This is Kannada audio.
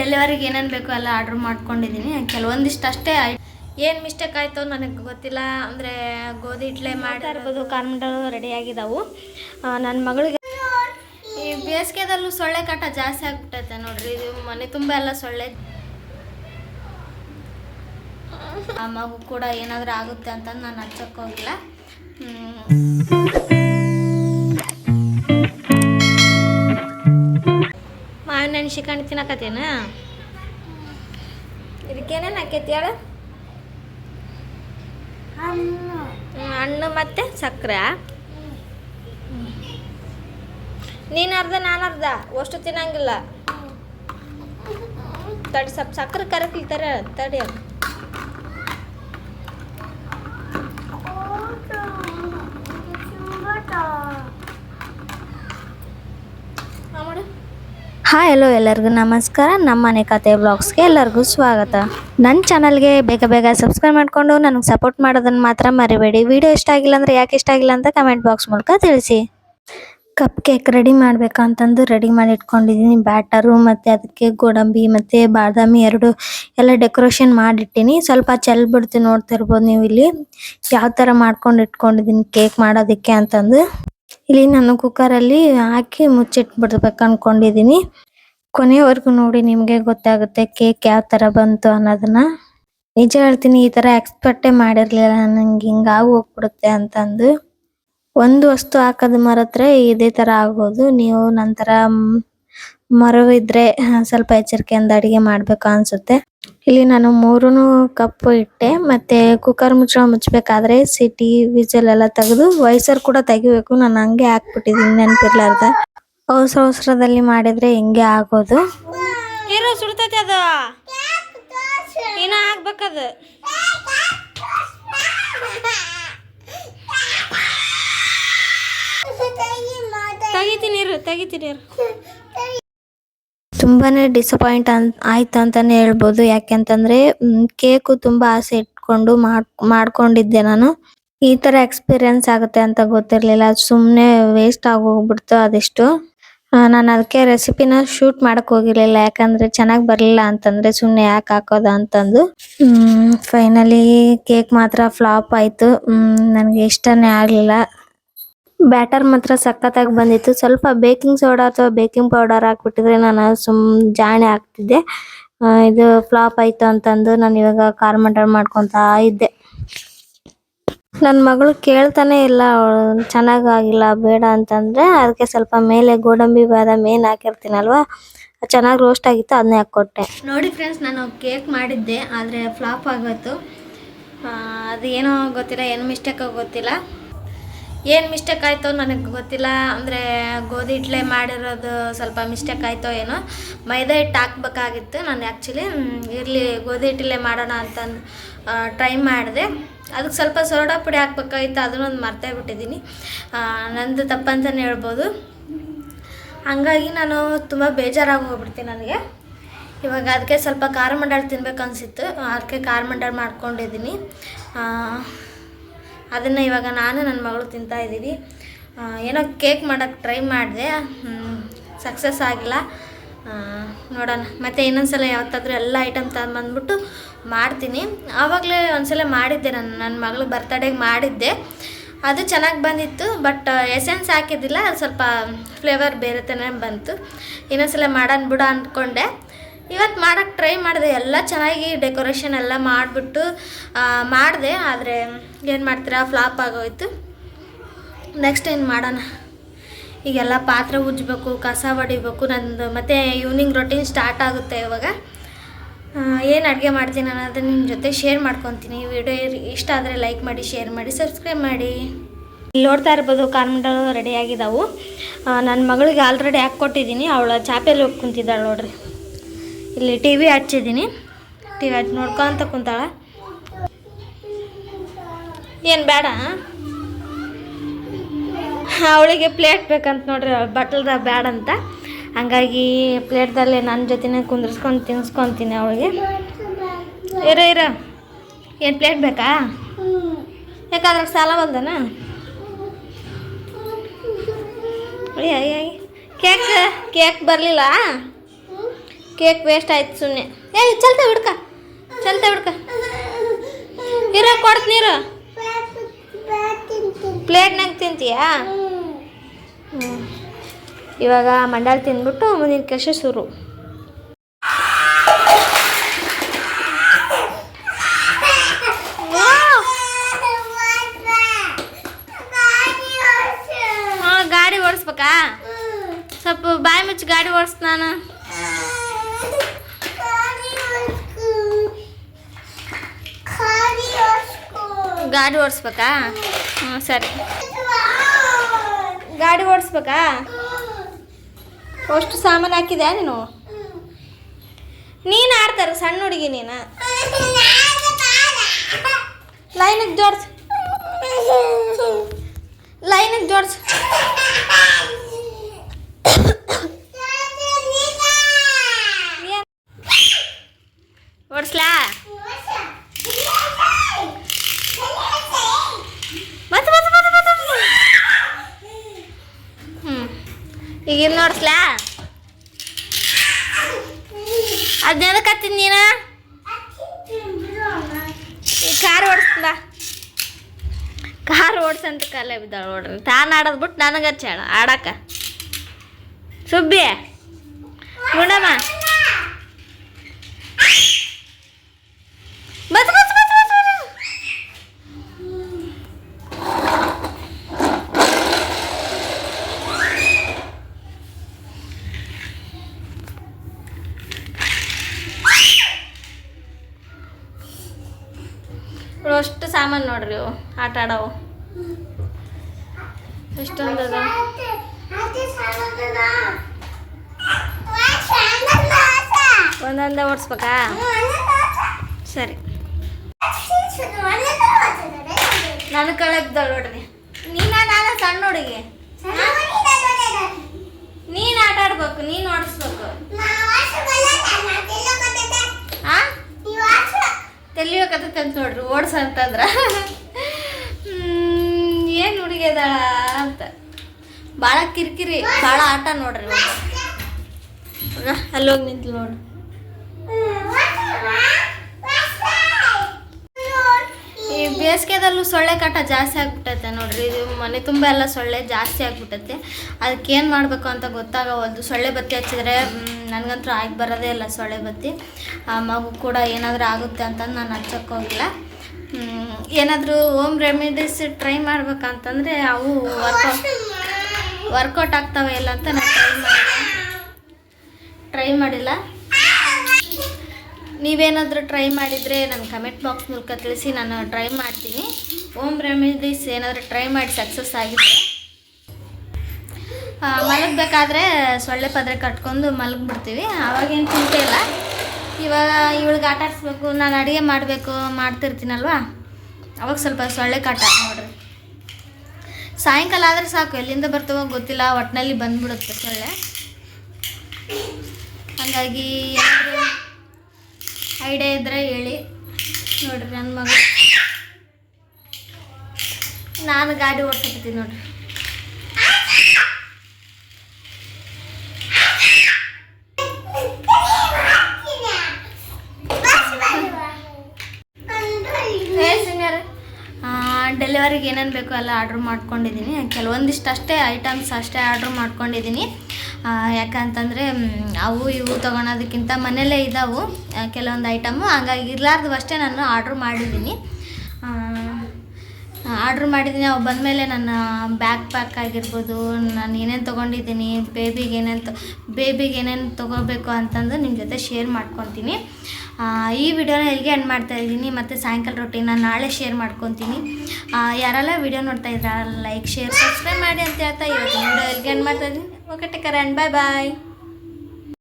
ಡೆಲಿವರಿಗೆ ಏನೇನು ಬೇಕು ಎಲ್ಲ ಆರ್ಡ್ರ್ ಮಾಡ್ಕೊಂಡಿದ್ದೀನಿ. ಕೆಲವೊಂದಿಷ್ಟು ಅಷ್ಟೇ ಏನು ಮಿಸ್ಟೇಕ್ ಆಯಿತು ನನಗೆ ಗೊತ್ತಿಲ್ಲ. ಅಂದರೆ ಗೋಧಿ ಇಡ್ಲೆ ಮಾಡ್ತಾ ಇರ್ಬೋದು ರೆಡಿ ಆಗಿದ್ದಾವೆ ನನ್ನ ಮಗಳಿಗೆ ಈ ಬೇಸಿಗೆದಲ್ಲೂ ಸೊಳ್ಳೆ ಕಾಟ ಜಾಸ್ತಿ ಆಗ್ಬಿಟ್ಟೈತೆ ನೋಡ್ರಿ. ಇದು ಮನೆ ತುಂಬ ಎಲ್ಲ ಸೊಳ್ಳೆ. ಆ ಮಗು ಕೂಡ ಏನಾದರೂ ಆಗುತ್ತೆ ಅಂತ ನಾನು ಹಚ್ಚಕ್ಕೆ ಶಿಕಂಡು ತಿನ್ನಕತ್ತೇನ ಇದಕ್ಕೇನೇನು ಆಕೈತಿ ಹೇಳು? ಹಣ್ಣು ಮತ್ತು ಸಕ್ಕರೆ ನೀನು ಅರ್ಧ ನಾನು ಅರ್ಧ ಅಷ್ಟು ತಿನ್ನಂಗಿಲ್ಲ. ತಡಿ ಸ್ವಲ್ಪ ಸಕ್ಕರೆ ಕರಕ್ಲಿತಾರೆ ತಡಿ ಅದು ಹಾ, ಮಾಡು ಹಾಯ್ ಹಲೋ ಎಲ್ಲರಿಗೂ ನಮಸ್ಕಾರ. ನಮ್ಮ ಮನೆ ಕತೆ ಬ್ಲಾಗ್ಸ್ಗೆ ಎಲ್ಲರಿಗೂ ಸ್ವಾಗತ. ನನ್ನ ಚಾನಲ್ಗೆ ಬೇಗ ಬೇಗ ಸಬ್ಸ್ಕ್ರೈಬ್ ಮಾಡಿಕೊಂಡು ನನಗೆ ಸಪೋರ್ಟ್ ಮಾಡೋದನ್ನು ಮಾತ್ರ ಮರಿಬೇಡಿ. ವಿಡಿಯೋ ಇಷ್ಟ ಆಗಿಲ್ಲ ಅಂದರೆ ಯಾಕೆ ಇಷ್ಟ ಆಗಿಲ್ಲ ಅಂತ ಕಮೆಂಟ್ ಬಾಕ್ಸ್ ಮೂಲಕ ತಿಳಿಸಿ. ಕಪ್ ಕೇಕ್ ರೆಡಿ ಮಾಡ್ಬೇಕಂತಂದು ರೆಡಿ ಮಾಡಿ ಇಟ್ಕೊಂಡಿದ್ದೀನಿ. ಬ್ಯಾಟರು ಮತ್ತು ಅದಕ್ಕೆ ಗೋಡಂಬಿ ಮತ್ತು ಬಾದಾಮಿ ಎರಡು ಎಲ್ಲ ಡೆಕೋರೇಷನ್ ಮಾಡಿಟ್ಟಿನಿ. ಸ್ವಲ್ಪ ಚೆಲ್ ಬಿಡ್ತೀನಿ ನೋಡ್ತಿರ್ಬೋದು ನೀವು ಇಲ್ಲಿ. ಯಾವ ಥರ ಮಾಡ್ಕೊಂಡು ಇಟ್ಕೊಂಡಿದ್ದೀನಿ ಕೇಕ್ ಮಾಡೋದಕ್ಕೆ ಅಂತಂದು. ಇಲ್ಲಿ ನಾನು ಕುಕ್ಕರಲ್ಲಿ ಹಾಕಿ ಮುಚ್ಚಿಟ್ಬಿಡ್ಬೇಕು ಅನ್ಕೊಂಡಿದ್ದೀನಿ ಕೊನೆಯವರೆಗೂ ನೋಡಿ ನಿಮಗೆ ಗೊತ್ತಾಗುತ್ತೆ ಕೇಕ್ ಯಾವ ಥರ ಬಂತು ಅನ್ನೋದನ್ನ. ನಿಜ ಹೇಳ್ತೀನಿ ಈ ಥರ ಎಕ್ಸ್ಪೆಕ್ಟೇ ಮಾಡಿರಲಿಲ್ಲ ನಂಗೆ ಹಿಂಗಾಗಿ ಹೋಗ್ಬಿಡುತ್ತೆ ಅಂತಂದು. ಒಂದು ವಸ್ತು ಹಾಕೋದು ಮರತ್ರ ಇದೇ ಥರ ಆಗೋದು ನೀವು ನಂತರ ಮರವಿದ್ರೆ ಸ್ವಲ್ಪ ಎಚ್ಚರಿಕೆಯಿಂದ ಅಡಿಗೆ ಮಾಡ್ಬೇಕು ಅನ್ಸುತ್ತೆ. ಇಲ್ಲಿ ನಾನು ಮೂರೂ ಕಪ್ ಇಟ್ಟೆ, ಮತ್ತೆ ಕುಕ್ಕರ್ ಮುಚ್ಚಳ ಮುಚ್ಚಬೇಕಾದ್ರೆ ಸಿಟಿ ವಿಜಲ್ ಎಲ್ಲ ತೆಗೆದು ವೈಸರ್ ಕೂಡ ತೆಗಿಬೇಕು. ನಾನು ಹಂಗೆ ಹಾಕ್ಬಿಟ್ಟಿದ್ದೀನಿ, ನೆನಪಿರ್ಲಾರ್ದ. ಅವಸರ ಅವಸರದಲ್ಲಿ ಮಾಡಿದ್ರೆ ಹಿಂಗೆ ಆಗೋದು. ಸುಡ್ತೈತಿ ಅದು? ಏನೋ ಹಾಕ್ಬೇಕದು ತೆಗಿತೀನಿ ಇರು ತೆಗಿತೀನಿ ಇರು. ತುಂಬಾನೇ ಡಿಸಪಾಯಿಂಟ್ ಅನ್, ಆಯ್ತು ಅಂತಾನೆ ಹೇಳ್ಬೋದು. ಯಾಕೆಂತಂದ್ರೆ ಕೇಕು ತುಂಬಾ ಆಸೆ ಇಟ್ಕೊಂಡು ಮಾಡ್, ಮಾಡ್ಕೊಂಡಿದ್ದೆ ನಾನು. ಈ ತರ ಎಕ್ಸ್ಪೀರಿಯನ್ಸ್ ಆಗುತ್ತೆ ಅಂತ ಗೊತ್ತಿರ್ಲಿಲ್ಲ. ಸುಮ್ಮನೆ ವೇಸ್ಟ್ ಆಗೋಗ್ಬಿಡ್ತು ಅದೆಷ್ಟು. ನಾನು ಅದಕ್ಕೆ ರೆಸಿಪಿನ ಶೂಟ್ ಮಾಡಕ್ ಹೋಗಿರ್ಲಿಲ್ಲ. ಯಾಕಂದ್ರೆ ಚೆನ್ನಾಗಿ ಬರಲಿಲ್ಲ ಅಂತಂದ್ರೆ ಸುಮ್ಮನೆ ಯಾಕೆ ಹಾಕೋದ ಅಂತಂದು. ಫೈನಲಿ ಕೇಕ್ ಮಾತ್ರ ಫ್ಲಾಪ್ ಆಯ್ತು. ನನಗೆ ಇಷ್ಟನೇ ಆಗಲಿಲ್ಲ. ಬ್ಯಾಟರ್ ಮಾತ್ರ ಸಖತ್ತಾಗಿ ಬಂದಿತ್ತು. ಸ್ವಲ್ಪ ಬೇಕಿಂಗ್ ಸೋಡಾ ಅಥವಾ ಬೇಕಿಂಗ್ ಪೌಡರ್ ಹಾಕ್ಬಿಟ್ಟಿದ್ರೆ ನಾನು ಸುಮ್ ಜಾಣೆ ಆಗ್ತಿದ್ದೆ. ಇದು ಫ್ಲಾಪ್ ಆಯ್ತು ಅಂತಂದು ನಾನು ಇವಾಗ ಕಾರ್ ಮಂಡಲ್ ಮಾಡ್ಕೊತಾ ಇದ್ದೆ. ನನ್ನ ಮಗಳು ಕೇಳ್ತಾನೆ ಇಲ್ಲ ಚೆನ್ನಾಗಾಗಿಲ್ಲ ಬೇಡ ಅಂತಂದರೆ ಅದಕ್ಕೆ ಸ್ವಲ್ಪ ಮೇಲೆ ಗೋಡಂಬಿ ಬಾದಾಮಿ ಏನು ಹಾಕಿರ್ತೀನಲ್ವಾ, ಚೆನ್ನಾಗಿ ರೋಸ್ಟ್ ಆಗಿತ್ತು ಅದನ್ನೇ ಹಾಕ್ಕೊಟ್ಟೆ. ನೋಡಿ ಫ್ರೆಂಡ್ಸ್ ನಾನು ಕೇಕ್ ಮಾಡಿದ್ದೆ, ಆದರೆ ಫ್ಲಾಪ್ ಆಗೋಯ್ತು. ಅದು ಏನೋ ಗೊತ್ತಿಲ್ಲ, ಏನು ಮಿಸ್ಟೇಕ್ ಗೊತ್ತಿಲ್ಲ. ಏನು ಮಿಸ್ಟೇಕ್ ಆಯಿತೋ ನನಗೆ ಗೊತ್ತಿಲ್ಲ. ಅಂದರೆ ಗೋಧಿ ಹಿಟ್ಲೆ ಮಾಡಿರೋದು ಸ್ವಲ್ಪ ಮಿಸ್ಟೇಕ್ ಆಯಿತೋ ಏನೋ. ಮೈದಾ ಹಿಟ್ಟು ಹಾಕ್ಬೇಕಾಗಿತ್ತು. ನಾನು ಆ್ಯಕ್ಚುಲಿ ಇರಲಿ, ಗೋಧಿ ಹಿಟ್ಟಲೆ ಮಾಡೋಣ ಅಂತ ಟ್ರೈ ಮಾಡಿದೆ. ಅದಕ್ಕೆ ಸ್ವಲ್ಪ ಸೋಡಾ ಪುಡಿ ಹಾಕ್ಬೇಕಾಗಿತ್ತು. ಅದನ್ನೊಂದು ಮರ್ತೇ ಬಿಟ್ಟಿದ್ದೀನಿ. ನಂದು ತಪ್ಪಂತಲೇ ಹೇಳ್ಬೋದು. ಹಂಗಾಗಿ ನಾನು ತುಂಬ ಬೇಜಾರಾಗಿ ಹೋಗ್ಬಿಡ್ತೀನಿ ನನಗೆ. ಇವಾಗ ಅದಕ್ಕೆ ಸ್ವಲ್ಪ ಖಾರ ಮಂಡಾಳ ತಿನ್ಬೇಕು ಅನಿಸಿತ್ತು. ಅದಕ್ಕೆ ಖಾರ ಮಂಡಾಳ ಮಾಡ್ಕೊಂಡಿದ್ದೀನಿ. ಅದನ್ನು ಇವಾಗ ನಾನು ನನ್ನ ಮಗಳು ತಿಂತಾ ಇದ್ದೀವಿ. ಏನೋ ಕೇಕ್ ಮಾಡೋಕ್ಕೆ ಟ್ರೈ ಮಾಡಿದೆ. ಸಕ್ಸಸ್ ಆಗಿಲ್ಲ. ನೋಡೋಣ. ಮತ್ತು ಇನ್ನೊಂದ್ಸಲ ಯಾವತ್ತಾದ್ರೂ ಎಲ್ಲ ಐಟಮ್ ತಗೊಂಬಂದ್ಬಿಟ್ಟು ಮಾಡ್ತೀನಿ. ಆವಾಗಲೇ ಒಂದ್ಸಲ ಮಾಡಿದ್ದೆ ನಾನು ನನ್ನ ಮಗಳು ಬರ್ತಡೇಗೆ ಮಾಡಿದ್ದೆ. ಅದು ಚೆನ್ನಾಗಿ ಬಂದಿತ್ತು ಬಟ್ ಎಸೆನ್ಸ್ ಹಾಕಿದ್ದಿಲ್ಲ. ಸ್ವಲ್ಪ ಫ್ಲೇವರ್ ಬೇರೆ ಥರ ಬಂತು. ಇನ್ನೊಂದ್ಸಲ ಮಾಡೋಣ ಬಿಡ ಅಂದ್ಕೊಂಡೆ ಇವತ್ತು ಮಾಡೋಕ್ಕೆ ಟ್ರೈ ಮಾಡಿದೆ. ಎಲ್ಲ ಚೆನ್ನಾಗಿ ಡೆಕೋರೇಷನ್ ಎಲ್ಲ ಮಾಡಿಬಿಟ್ಟು ಮಾಡಿದೆ. ಆದರೆ ಏನು ಮಾಡ್ತೀರಾ? ಫ್ಲಾಪ್ ಆಗೋಯ್ತು. ನೆಕ್ಸ್ಟ್ ಏನು ಮಾಡೋಣ? ಈಗೆಲ್ಲ ಪಾತ್ರೆ ಉಜ್ಜಬೇಕು, ಕಸ ಹೊಡಿಬೇಕು ನಂದು ಮತ್ತು ಈವ್ನಿಂಗ್ ರೊಟೀನ್ ಸ್ಟಾರ್ಟ್ ಆಗುತ್ತೆ ಇವಾಗ. ಏನು ಅಡುಗೆ ಮಾಡ್ತೀನಿ ಅನ್ನೋದು ನಿಮ್ಮ ಜೊತೆ ಶೇರ್ ಮಾಡ್ಕೊತೀನಿ. ವಿಡಿಯೋ ಇಷ್ಟ ಆದರೆ ಲೈಕ್ ಮಾಡಿ ಶೇರ್ ಮಾಡಿ ಸಬ್ಸ್ಕ್ರೈಬ್ ಮಾಡಿ. ಇಲ್ಲಿ ನೋಡ್ತಾ ಇರ್ಬೋದು ರೆಡಿ ಆಗಿದ್ದಾವು ನನ್ನ ಮಗಳಿಗೆ ಆಲ್ರೆಡಿ ಹಾಕ್ಕೊಟ್ಟಿದ್ದೀನಿ. ಅವಳ ಚಾಪೆಯಲ್ಲಿ ಹೋಗಿ ಕುಂತಿದ್ದಾಳೆ ನೋಡ್ರಿ. ಇಲ್ಲಿ ಟಿ ವಿ ಹಚ್ಚಿದ್ದೀನಿ. ಟಿ ವಿ ಹಚ್ಚಿ ನೋಡ್ಕೊಂತ ಕುಂತಾಳ. ಏನು ಬೇಡ? ಅವಳಿಗೆ ಪ್ಲೇಟ್ ಬೇಕಂತ ನೋಡ್ರಿ ಬಟ್ಲ್ದ ಬೇಡ ಅಂತ. ಹಂಗಾಗಿ ಪ್ಲೇಟ್ದಲ್ಲಿ ನನ್ನ ಜೊತೆನೇ ಕುಂದ್ರಿಸ್ಕೊಂಡು ತಿನ್ಸ್ಕೊತೀನಿ ಅವಳಿಗೆ. ಇರ ಇರ. ಏನು ಪ್ಲೇಟ್ ಬೇಕಾ? ಯಾಕಂದ್ರೆ ಸಾಲ ಬಂದನ? ಕೇಕ್ ಕೇಕ್ ಬರಲಿಲ್ಲ? ಕೇಕ್ ವೇಸ್ಟ್ ಆಯ್ತು ಸುಮ್ಮನೆ ಏ ಚಲ್ತ ಹಿಡ್ಕ ಚಲ್ತ ಹಿಡ್ಕ ಇರ ಕೊಡ್ತ ನೀರು ಪ್ಲೇಟ್ನಾಗ ತಿಂತೀಯಾ ಹ್ಞೂ ಇವಾಗ ಮಂಡಾಳ ತಿಂದ್ಬಿಟ್ಟು ಮುಂದಿನ ಕೆಲಸ ಶುರು ಹಾಂ ಗಾಡಿ ಓಡಿಸ್ಬೇಕಾ ಸ್ವಲ್ಪ ಬಾಯಿ ಮುಚ್ಚಿ ಗಾಡಿ ಓಡಿಸ್ ನಾನು ಗಾಡಿ ಓಡಿಸ್ಬೇಕಾ? ಹ್ಞೂ ಸರಿ. ಗಾಡಿ ಓಡಿಸ್ಬೇಕಾ? ಅಷ್ಟು ಸಾಮಾನು ಹಾಕಿದ್ಯಾ ನೀನು? ನೀನು ಆಡ್ತಾರ, ಸಣ್ಣ ಹುಡುಗಿ ನೀನು? ಲೈನಿಗೆ ಜೋಡ್ಸ್. ಲೈನಿಗೆ ಜೋಡ್ಸು. ಅದನ್ನೆಲ್ಲ ಕತ್ತೀನಿ ನೀನು ಈ ಕಾರ್ ಓಡಿಸ್ತಾ ಕಾರ್ ಓಡ್ಸಂತ ಕಾಲೇ ಬಿದ್ದಾಳ ನೋಡ್ರಿ ತಾನು ಆಡೋದು ಬಿಟ್ಟು ನನಗೆ ಹಚ್ಚಾಳ ಆಡಕ್ಕ ಸುಬ್ಬಿ ಗುಂಡಮ್ಮ ಅಷ್ಟು ಸಾಮಾನು ನೋಡ್ರಿ ಇವು, ಆಟ ಆಡವು. ಎಷ್ಟೊಂದು ಅದ ಒಂದೊಂದೇ ಓಡಿಸ್ಬೇಕಾ? ಸರಿ. ನನ್ನ ಕಳೆ ಬಿದ್ದಾಳ ನೋಡ್ರಿ. ನೀನ ನಾನು ಸಣ್ಣ ಹುಡುಗಿ. ನೀನು ಆಟ ಆಡ್ಬೇಕು, ನೀನು ಓಡಿಸ್ಬೇಕು. ತೆಲಿಯೋಕತ್ತೈತೆ ಅಂತ ನೋಡ್ರಿ, ಓಡ್ಸ ಅಂತಂದ್ರ. ಏನು ಹುಡುಗಿ ಅದಾಳ ಅಂತ. ಭಾಳ ಕಿರಿಕಿರಿ ಭಾಳ ಆಟ ನೋಡ್ರಿ ಅಲ್ಲೋಗಿ ನಿಂತು ನೋಡ್ರಿ ಬೇಸಿಗೆದಲ್ಲೂ ಸೊಳ್ಳೆ ಕಾಟ ಜಾಸ್ತಿ ಆಗಿಬಿಟ್ಟೈತೆ ನೋಡ್ರಿ. ಇದು ಮನೆ ತುಂಬ ಎಲ್ಲ ಸೊಳ್ಳೆ ಜಾಸ್ತಿ ಆಗ್ಬಿಟ್ಟೈತೆ. ಅದಕ್ಕೆ ಏನು ಮಾಡಬೇಕು ಅಂತ ಗೊತ್ತಾಗವಲ್ದು. ಸೊಳ್ಳೆ ಬತ್ತಿ ಹಚ್ಚಿದ್ರೆ ನನಗಂತೂ ಆಗಿ ಬರೋದೇ ಇಲ್ಲ ಸೊಳ್ಳೆ ಬತ್ತಿ. ಆ ಮಗು ಕೂಡ ಏನಾದರೂ ಆಗುತ್ತೆ ಅಂತಂದು ನಾನು ಹಚ್ಚೋಕ್ಕೋಗಿಲ್ಲ ಏನಾದರೂ ಹೋಮ್ ರೆಮಿಡೀಸ್ ಟ್ರೈ ಮಾಡ್ಬೇಕಂತಂದರೆ ಅವು ವರ್ಕೌಟ್ ವರ್ಕೌಟ್ ಆಗ್ತವೆ ಇಲ್ಲ ಅಂತ ನಾನು ಟ್ರೈ ಮಾಡಿಲ್ಲ. ಟ್ರೈ ಮಾಡಿಲ್ಲ. ನೀವೇನಾದರೂ ಟ್ರೈ ಮಾಡಿದರೆ ನನ್ನ ಕಮೆಂಟ್ ಬಾಕ್ಸ್ ಮೂಲಕ ತಿಳಿಸಿ, ನಾನು ಟ್ರೈ ಮಾಡ್ತೀನಿ. ಓಮ್ ರೆಮಿಡೀಸ್ ಏನಾದರೂ ಟ್ರೈ ಮಾಡಿ ಸಕ್ಸಸ್ ಆಗಿದೆ ಮಲಗಬೇಕಾದ್ರೆ ಸೊಳ್ಳೆ ಪದ್ರೆ ಕಟ್ಕೊಂಡು ಮಲಗಿಬಿಡ್ತೀವಿ. ಆವಾಗೇನು ಚಿಂತೆ ಇಲ್ಲ. ಇವಾಗ ಇವಳಿಗೆ ಆಟ ಆಡಿಸ್ಬೇಕು, ನಾನು ಅಡುಗೆ ಮಾಡಬೇಕು, ಮಾಡ್ತಿರ್ತೀನಲ್ವಾ? ಅವಾಗ ಸ್ವಲ್ಪ ಸೊಳ್ಳೆ ಕಾಟ ನೋಡ್ರಿ. ಸಾಯಂಕಾಲ ಆದರೆ ಸಾಕು, ಎಲ್ಲಿಂದ ಬರ್ತವೋ ಗೊತ್ತಿಲ್ಲ ಒಟ್ಟಿನಲ್ಲಿ ಬಂದ್ಬಿಡುತ್ತೆ ಸೊಳ್ಳೆ. ಹಾಗಾಗಿ ಏನಾದರೂ ಐಡಿಯಾ ಇದ್ದರೆ ಹೇಳಿ. ನೋಡ್ರಿ ನನ್ನ ಮಗ. ನಾನು ಗಾಡಿ ಓಡ್ಸಕತ್ತೀನಿ ನೋಡ್ರಿ. ಡೆಲಿವರಿಗೆ ಏನೇನು ಬೇಕೋ ಎಲ್ಲ ಆರ್ಡ್ರ್ ಮಾಡ್ಕೊಂಡಿದ್ದೀನಿ. ಕೆಲವೊಂದಿಷ್ಟು ಅಷ್ಟೇ ಐಟಮ್ಸ್ ಅಷ್ಟೇ ಆರ್ಡ್ರ್ ಮಾಡ್ಕೊಂಡಿದ್ದೀನಿ. ಯಾಕಂತಂದರೆ ಅವು ಇವು ತೊಗೊಳೋದಕ್ಕಿಂತ ಮನೆಯಲ್ಲೇ ಇದ್ದಾವೆ ಕೆಲವೊಂದು ಐಟಮು ಹಂಗಾಗಿ ಇರಲಾರ್ದು ಅಷ್ಟೇ ನಾನು ಆರ್ಡ್ರ್ ಮಾಡಿದ್ದೀನಿ. ಆರ್ಡ್ರ್ ಮಾಡಿದ್ದೀನಿ, ಅವು ಬಂದಮೇಲೆ ನನ್ನ ಬ್ಯಾಗ್ ಪ್ಯಾಕ್ ಆಗಿರ್ಬೋದು, ನಾನು ಏನೇನು ತೊಗೊಂಡಿದ್ದೀನಿ, ಬೇಬಿಗೆ ಏನೇನು ಬೇಬಿಗೆ ಏನೇನು ತೊಗೋಬೇಕು ಅಂತಂದು ನಿಮ್ಮ ಜೊತೆ ಶೇರ್ ಮಾಡ್ಕೊತೀನಿ. ಈ ವಿಡಿಯೋನ ಎಲ್ಲಿಗೆ ಎಂಡ್ ಮಾಡ್ತಾ ಇದ್ದೀನಿ, ಮತ್ತು ಸಾಯಂಕಾಲ ರೊಟ್ಟಿನ ನಾಳೆ ಶೇರ್ ಮಾಡ್ಕೊತೀನಿ. ಯಾರೆಲ್ಲ ವಿಡಿಯೋ ನೋಡ್ತಾ ಇದ್ರ ಲೈಕ್ ಶೇರ್ ಸಬ್ಸ್ಕ್ರೈಬ್ ಮಾಡಿ ಅಂತ ಹೇಳ್ತಾ ಇವತ್ತು ವಿಡಿಯೋ ಎಲ್ಲಿಗೆ ಎಂಡ್ ಮಾಡ್ತಾ ಇದ್ದೀನಿ. Okay take care and bye bye